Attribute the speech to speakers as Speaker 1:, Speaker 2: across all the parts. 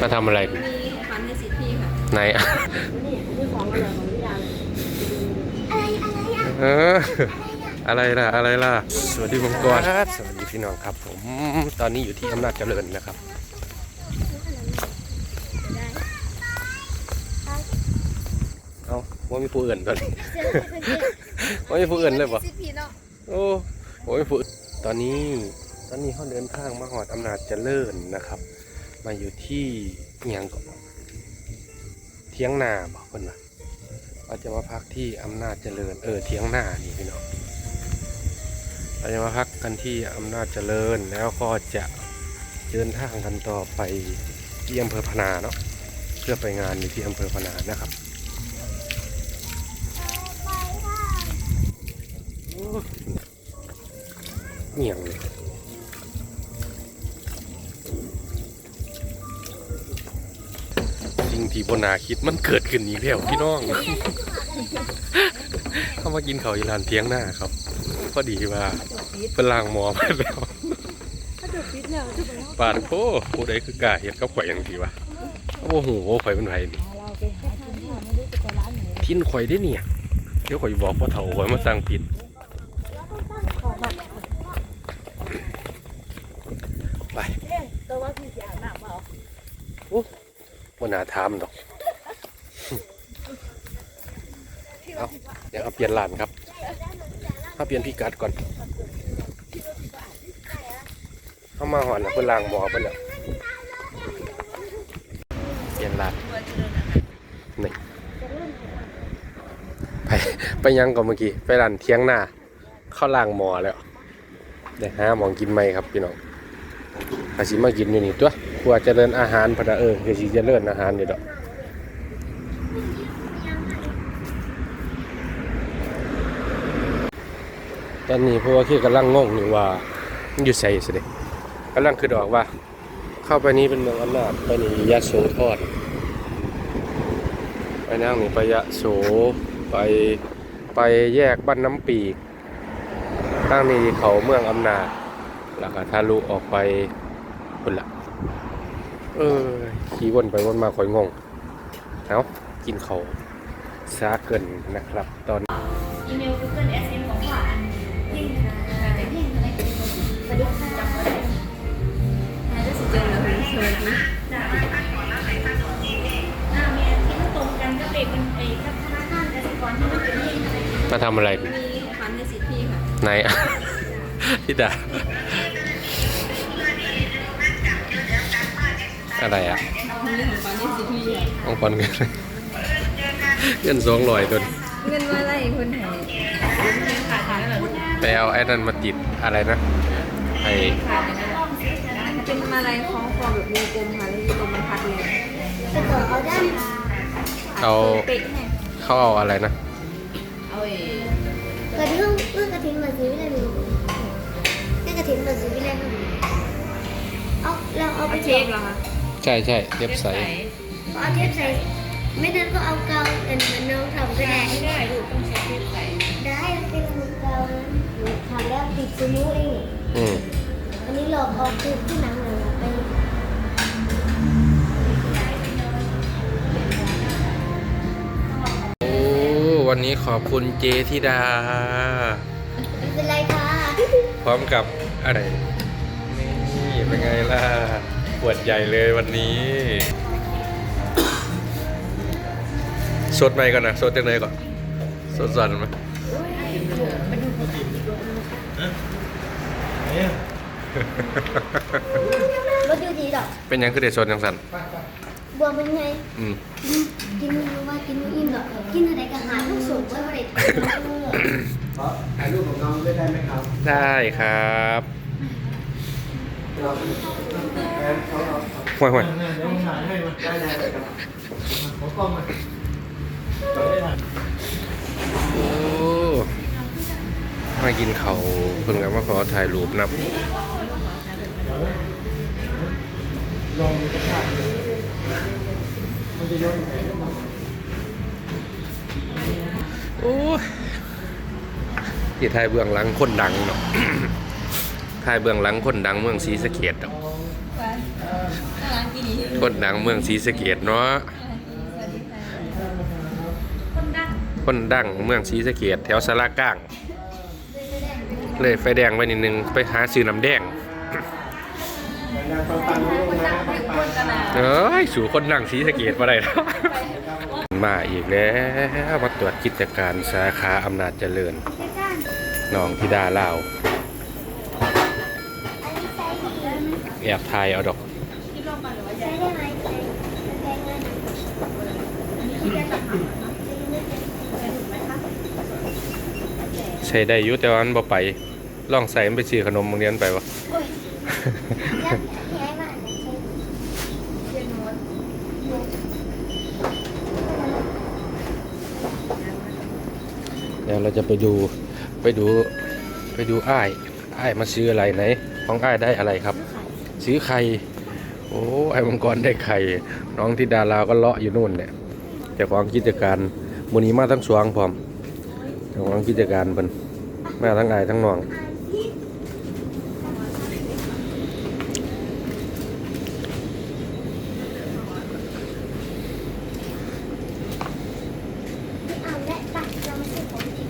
Speaker 1: มาทำอะไร
Speaker 2: มีของขวัญให้สิทธิ์พี่ค่ะ
Speaker 1: ไหน
Speaker 2: นี่มีของอร่อยของพี่ดาว
Speaker 1: เออ อะไรล่ะ อะไรล่ะ สวัสดีมังกรสวัสดีพี่น้องครับผม ตอนนี้อยู่ที่อำนาจเจริญนะครับ เอาว่ามีผู้อื่นตอนนี้ ว่ามีผู้อื่นเลยปะ
Speaker 2: สิทธิ์พี่เนาะ
Speaker 1: โอ้โอ้ยผู้ตอนนี้ ตอนนี้เขาเดินทางมาหอดอำนาจเจริญนะครับ มาอยู่ที่เอียงก่อนเทียงนาบอกคนว่าเราจะมาพักที่อำนาจเจริญ เออเทียงนานี่พี่น้องเราจะมาพักกันที่อำนาจเจริญแล้วก็จะเดินทางกันต่อไปที่อำเภอพนาเนาะเพื่อไปงานอยู่ที่อำเภอพนานะครับเงียงเลย ที่บนาคิดมันเกิดขึ้นอีกแล้วพี่น้องเข้ามากินเขาวอีหลานเทียงหน้าครับ พอดีว่าเป็นลางหมอมาแล้ว
Speaker 2: ถ้าเดือดปิดเนี่ยจะเป็น
Speaker 1: ปาดโพผู้ใดคือกล้าเห็ดกับข่อยอย่างทีวะโอ้โหข่อยเป็นไผนี่
Speaker 2: เราไปหาที่ที่ไม่รู้จะไปร้านไหน
Speaker 1: ทินข่อยได้เนี่ย เดี๋ยวข่อยบอกพ่อเฒ่าข่อยมาสั่งผิด
Speaker 2: ของแบบ
Speaker 1: ไป
Speaker 2: เอ๊ะตัวว่าพี่เสียหนักเปล่า
Speaker 1: บ่น่า ถามดอกเอาเดี๋ยวเอาเปลี่ยนร้านครับเอาเปลี่ยนพิกัดก่อนเข้ามาหอนเพิ่นล้างหมอเพิ่นแล้วเปลี่ยนร้านนี่ไปไปยังก่อนเมื่อกี้ไปร้านเที่ยงหน้าเข้าล้างหมอแล้วเดี๋ยวหาหมองกินไหมครับพี่น้องอาสิมากินอยู่นี่ตัว กว่าเจะเริญอาหารพะนะเออคือสิเจะเริญอาหารนี่ดอกตอนนี้เพราะว่าคือกำลังงงอยู่ว่าอยู่ใส่สิเดะกำลังคือดอกว่า เข้าไปนี้เป็นเมืองอำนาจไปนี่ยะโสธรไปนั่งนี่ไปยะโสไปไปแยกบ้านน้ำปีกตั้งนี่เขาเมืองอำนาจแล้วก็ทะลุออกไปคนละ เออขี่วนไปวนมาคอยงงเอากินเขาซาเกินนะครับ ตอน
Speaker 3: อีเมล Google Adsense ของขวานเพ่งค่ะแต่เพ่งอะไรเป็นสวัสดีค่ะจำไว้เลย
Speaker 2: น่าจะสิเจอแล้วเชิญนะ
Speaker 3: จ้ะอ่ามีอันที่มันตรงกันก็เป็นเป็นไอ้กับธนาคารกสิกรที่มันะ
Speaker 1: มาทำอะไร
Speaker 2: มีขวัญในสิทธิค่ะ
Speaker 1: ไหน พี่ดา อะไรอะ
Speaker 2: มีของขวัญให้สิทธิ์พี่ค่ะ
Speaker 1: ของคนกันเงินสองร้อยตัว
Speaker 2: เงินว่าอะไรคนไหน
Speaker 3: ขาดขาดแล้วเหรอ
Speaker 1: ไปเอาไอ้นั่นมาติดอะไรนะไอ
Speaker 2: ขาดอย่างนั้นเป็นมาลัยคล้องคอแบบวงกลมค่ะแล้วมีตรงบรรทัดเลย
Speaker 3: แต่ก่อนเอาด้าน
Speaker 1: เอา
Speaker 2: เป๊ะไง
Speaker 1: เขาเอาอะไรนะ
Speaker 2: เอาเอง
Speaker 3: กระทิ้งเมื่อกระทิ้งมาซื้อเลยหนูนี่กระทิ้งมาซื้อไปเลยเอาเราเอาไป
Speaker 2: เอาเค้กเหรอคะ
Speaker 1: ใช่ใช่เรียบใส
Speaker 3: เอาเทปใส่ไม่นั้นก็เอากาวเอ็นเหมือนน้องทำก็ได้
Speaker 2: ไม่ได้ลูกต้องใช้เค้กใส่
Speaker 3: ได้เป็นมือกาวหนูทำแล้วติดสมุเอง
Speaker 1: อืม
Speaker 3: อันนี้หลอกออกคือที่หนังเลยไป
Speaker 1: โอ้วันนี้ขอบคุณเจธิดา
Speaker 3: ไม่เป็นไรค่ะ
Speaker 1: พร้อมกับอะไรนี่เป็นไงล่ะป วดใหญ่เลยวันนี้สดไหมก่อนนะสดจังเลยก่อนสดสั่นไหม
Speaker 3: รถดูดีดอก
Speaker 1: เป็นยังคือเด็ดสดจังสัน
Speaker 3: บวมเป็นไง
Speaker 1: อืม
Speaker 3: กินไม่รู้ว่ากินไม่อิ่มหรอกกินอะไรก็หาลูกสูงไว้ไม่ได้ทำเลย
Speaker 4: ขอถ่ายรูปของน้องด้วยได้ไหมครับ
Speaker 1: ได้ครับ
Speaker 4: แอนเขาเอา
Speaker 1: ห่วยห่วย
Speaker 4: มายให้มาได้เขอกล้องมาเราได้ถ่าย
Speaker 1: โอ้มากินเขาวเพิ่งกับมาขอถ่ายรูปนับ
Speaker 4: ลองดูสักท่ามันจะย้อน
Speaker 1: โอ้ยที่ถ่ายเบื้องหลังคนดังเนาะ ถ่ายเบื้องหลังคนดังเมืองศรีสะเกดเนาะ
Speaker 2: ร้านกิน
Speaker 1: คนดังเมืองศรีสะเกดเนาะ
Speaker 2: สวัสดีค่ะคนดัง
Speaker 1: คนดังเมืองศรีสะเกดแถวสารากลาง เลยไฟแดงไว้นิดนึงไปหาซื้อน้ำแดง
Speaker 2: คนดังเป็นคนตนา
Speaker 1: เอ้ยสู่คนดังศรีสะเกดมาได้แล้วมาอีกแล้วมาตรวจกิจการสาขาอำนาจเจริญ
Speaker 3: ไม่กล้า
Speaker 1: น้องธิดาลา แอบถ่ายเอาดอก
Speaker 2: ที่าหรือา
Speaker 3: ใช้ได้ไหมใช้แพงเงิน
Speaker 2: ที่แกตัดหาง
Speaker 1: ใช้ได้ยู่แต่ว่ามันบ่ไปล่องใส่มันไปซื้อขนมโรงเรียนไปวะเดี๋ยวเราจะไปดูไปดูไปดูอ้ายอ้ายมาซื้ออะไรไหน ของอ้ายได้อะไรครับ ซื้อไข่ โอ้ไอ้มังกรได้ไข่ น้องที่ดาราก็เลาะอยู่นู่นเนี่ยเจ้าของกิจการมูนีมาทั้งสวงพร้อมเจ้าของกิจการเป็นมาทั้งอ้ายทั้งน้อง
Speaker 3: เอาและปัดเรามาซื้อของอีก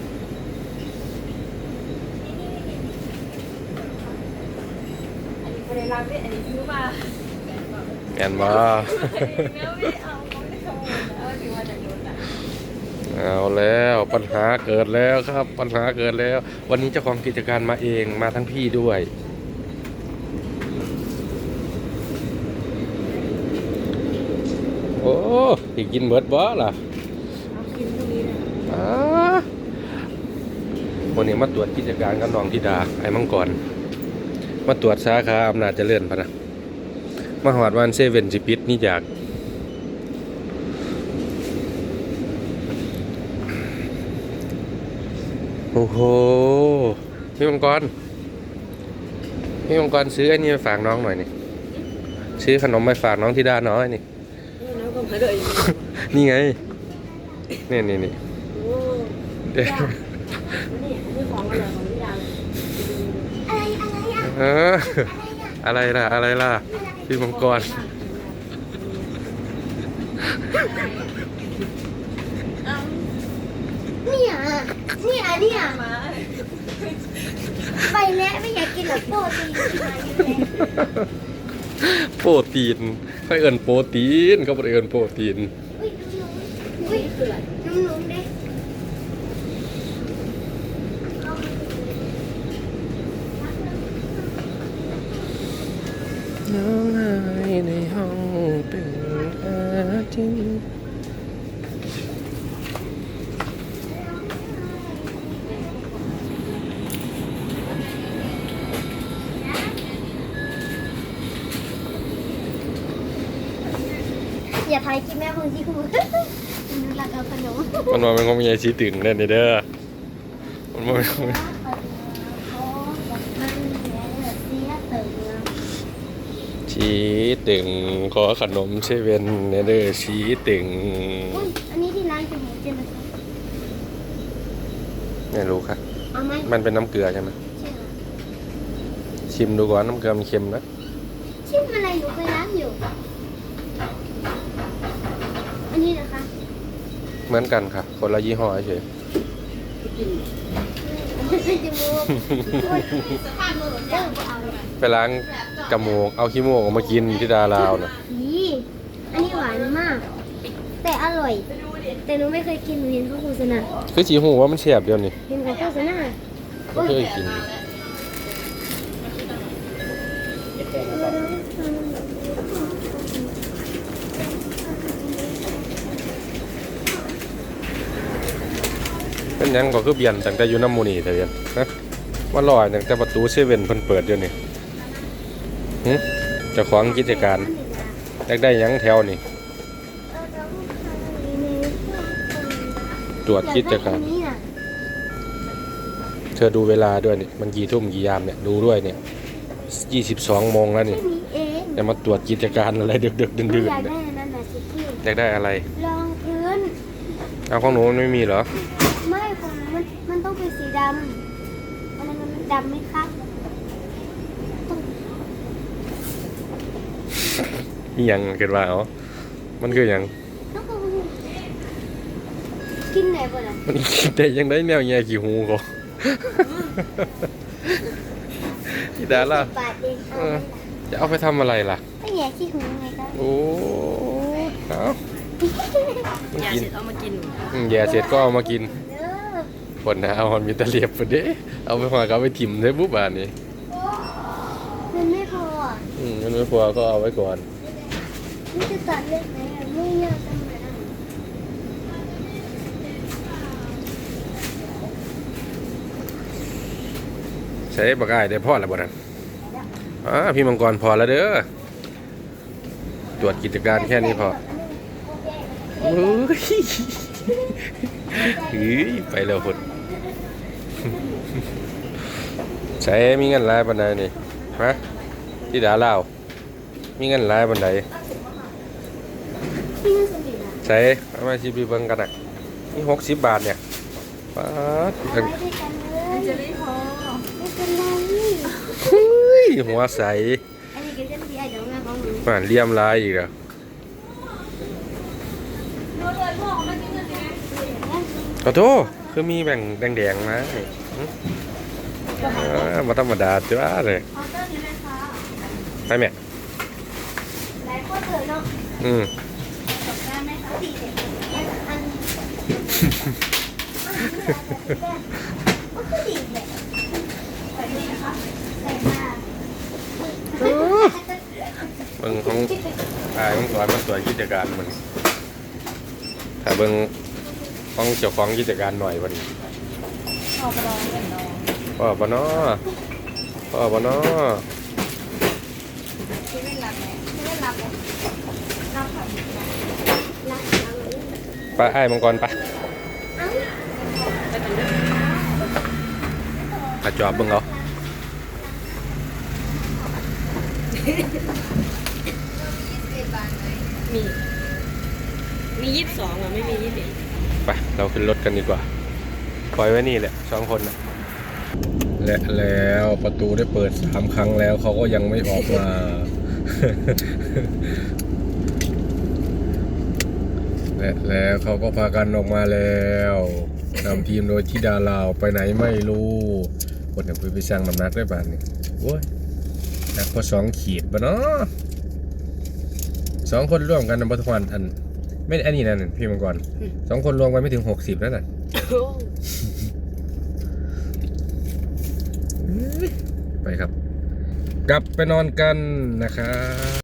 Speaker 2: อันนี้บริรับด้วยอันนี้ซื้อมา
Speaker 1: แอนว่า
Speaker 2: เนื้อไม่เอาเขาไม่ขโมยนะเอาถือมาจา กรถอะ
Speaker 1: เอาแล้วปัญหาเกิดแล้วครับ ปัญหาเกิดแล้ว วันนี้เจ้าของกิจการมาเองมาทั้งพี่ด้วย โอ้อีกกินเบิดบ่ล่ะ
Speaker 2: เอากินตรงนี้เลย
Speaker 1: อ่าวันนี้มาตรวจกิจการกับน้องธิดาไอ้มังกรมาตรวจสาขาอำนาจเจริญพะนะ มาหอดวันเซเว่นสิปิดนี่จากโอ้โหพี่มังกรพี่มังกรซื้อไอ้นี่ไปฝากน้องหน่อยนี่ซื้อขนมไปฝากน้องธิดาน้อยนี่
Speaker 2: น้ำก็มาเลย
Speaker 1: นี่ไงนี่นี่นี่
Speaker 2: โอ้
Speaker 1: เดี๋ยว
Speaker 2: นี่นี่ของอะไรของพี่ดาว
Speaker 3: อะไรอะไร อะ
Speaker 1: ไรล่ะ อะไรล่ะ พี่มังกร
Speaker 3: เนี่ย เนี่ยเนี่ย
Speaker 2: มา
Speaker 3: ไปแล้วไม่อยากกินหรอกโปรตีนมาอยู่แล้ว
Speaker 1: โปรตีนเขาเอินโปรตีนเขาบ่ได้เอินโปรตีน
Speaker 3: อุ้ยนุ่มนุ่
Speaker 1: ร้องไหายในห้องเป็นอาทิตย์
Speaker 3: อย่าทายกินแม่บางทีกูดูรักเอาขนม
Speaker 1: มันว่ามันก็มีไอชีตึงเล่นเด้อมันว่ามันก็มี ชีตึงขอขนมเซเว่นเนเด้อชีตึง
Speaker 3: อุ้ยอันนี้ที่ร้านจมูเจนนะคะ
Speaker 1: ไม่รู้ค่ะ
Speaker 3: เอาไหม
Speaker 1: มันเป็นน้ำเกลือใช่ไหม
Speaker 3: ใช่
Speaker 1: ชิมดูก่อนน้ำเกลือมันเค็มนะ
Speaker 3: ชิมอะไรหนูเคยล้างอยู่ อันนี้นะคะ
Speaker 1: เหมือนกันค่ะ คนละยี่ห้อเฉย
Speaker 3: มันเป็นจมูกอุ้ยสภาพมือผมจะเอาเลย
Speaker 1: ไปล้าง กระโมกเอาขี้โมกออกมากินที่ดาลาวน่ะ
Speaker 3: นี่อันนี้หวานมาก แต่อร่อย แต่หนูไม่เคยกินหนูเห็นเขาโฆษณา
Speaker 1: คือจีหูว่ามันเสียบเดียวนี่
Speaker 3: เห็นเขาโฆษณา
Speaker 1: ไม่เคยกินเป็นหยังก็คือเบียนตั้งแต่อยู่น้ำหมูนี่แต่เบียนนะว่าลอยตั้งแต่ประตูเซเว่นเพิ่นเปิดอยู่นี่หึเจ้าของกิจการอยากได้หยังแถวนี่ ตรวจกิจการ
Speaker 3: อยได้อันนี้น่ะ
Speaker 1: เธอดูเวลาด้วยนี่ มันกี่ทุ่มกี่ยามเนี่ย ดูด้วยเนี่ยยี่สิบสองโมงแล้วนี่
Speaker 3: แค่นี้เอง
Speaker 1: จะมาตรวจกิจการอะไรดึกๆ
Speaker 3: หนู
Speaker 1: ดื่น
Speaker 3: อยาก
Speaker 1: ๆเนี่ย
Speaker 3: ได้อันนั้นน่ะสิพี่
Speaker 1: อยากได้อะไร
Speaker 3: รองพื้น
Speaker 1: เอาของหนูมันไม่มีเหรอ
Speaker 3: ไม่ของหนูมันมันต้องเป็นสีดำอันนั้นมันดำไหมครับต้อง
Speaker 1: อีห ยังเกิดว่าเอามันคือหยัง
Speaker 3: แล้วก็กินไหนบ่ล่ะ
Speaker 1: มันคิดได้ยังได้แนวแย่ขี้หูเขาที่ดาล่ะ
Speaker 3: บาทเองเอา
Speaker 1: เออจะเอาไปทำอะไรล่ะ
Speaker 3: ไม่แย่ขี้หูไงก็
Speaker 1: โอ้เอามัน
Speaker 2: อย่า
Speaker 1: กิน
Speaker 2: เสร็จเอามากิน
Speaker 1: อืมแย่เสร็จก็เอามากิน
Speaker 3: เด้อ
Speaker 1: คนนะเอามันมีแตะเลียบไปเด้เอาไปหัวก็เอาไปถิ่มได้ปุ๊บบานนี้
Speaker 3: มันไม่พออะ
Speaker 1: อืมมัน ไม่พอก็เอาไว้ก่อน
Speaker 3: นี่จะตัดเล็กไหมอะไม่เยอะจังเลยนะ
Speaker 1: ใช้ปากกาได้พอแล้วบ่นั้นอ่าพี่มังกรพอแล้วเด้อตรวจกิจการแค่นี้พอเฮ้ยเฮ้ยไปแล้วพุ่นใช้มีเงินหลายบันไดนี่ฮะที่ดาเล่าว มีเงินหลายบันได
Speaker 3: พี่น่าสนิทอะ
Speaker 1: ใช้เอามาชิบีเบิ่งกันน่ะนี่หกสิบบาทเนี่ยป๊าด
Speaker 3: ไปด้วยกันเลย
Speaker 2: จะไม่พอ
Speaker 3: ไม่เป็นไร
Speaker 1: เฮ้ยหัวใส
Speaker 3: อันนี้ก็จะพี่ไอ้เดี๋ยวงานของหนู
Speaker 1: ผ่านเลี่ยมลายอีกแล้ว
Speaker 2: โน้ตเลยพ่อมากินกันสิ
Speaker 1: ขอโทษคือมีแบ่งแดงๆมาหึอ่ามาธรรมดาจ้าเลย
Speaker 3: ออเดอร์นี้นะคะ
Speaker 1: ไปแม่
Speaker 3: หลายคนเลยเนาะ
Speaker 1: อืม
Speaker 3: จบได้ไหมคะสี่เด็กอันก็คือดีเลยใส่ดีนะคะใส่มา
Speaker 1: เบิ่งของอายของสอนมันสวยกิจการมันถ้าเบิ่งของเจ้าของกิจการหน่อยวัน
Speaker 2: พ่อปนอ
Speaker 1: พ่อบ่น้อพ่อบ่น้อ
Speaker 2: ที่ไม่รับไหม ที่ไม่รับเลยรับค่ะ
Speaker 3: รักเราเลย
Speaker 1: ไปอ้ายมังกรไป
Speaker 3: เอ้า
Speaker 2: ไปกันเด้อ
Speaker 1: ถ้าจอบเบิ่งเอา
Speaker 2: มี มียี่สิบสองอะไม่มียี่สิบเอ็ด
Speaker 1: ไป เราขึ้นรถกันดีกว่า ปล่อยไว้นี่แหละสองคนนะและแล้วประตูได้เปิดสามครั้งแล้วเขาก็ยังไม่ออกมา และแล้วเขาก็พากันออกมาแล้วนำทีมโดยที่ดาลาวไปไหนไม่รู้คนอย่างคุยไปสร้างน้ำหนักได้ป่านนี้โอ้ยหนักพอสองขีดปะเนาะสองคนร่วมกันนำปัทวันอัน ไม่อันนี้นั่นพี่มังกรสองคนรวมกันไม่ถึงหกสิบแล้วน่ะไปครับ กลับไปนอนกันนะครับ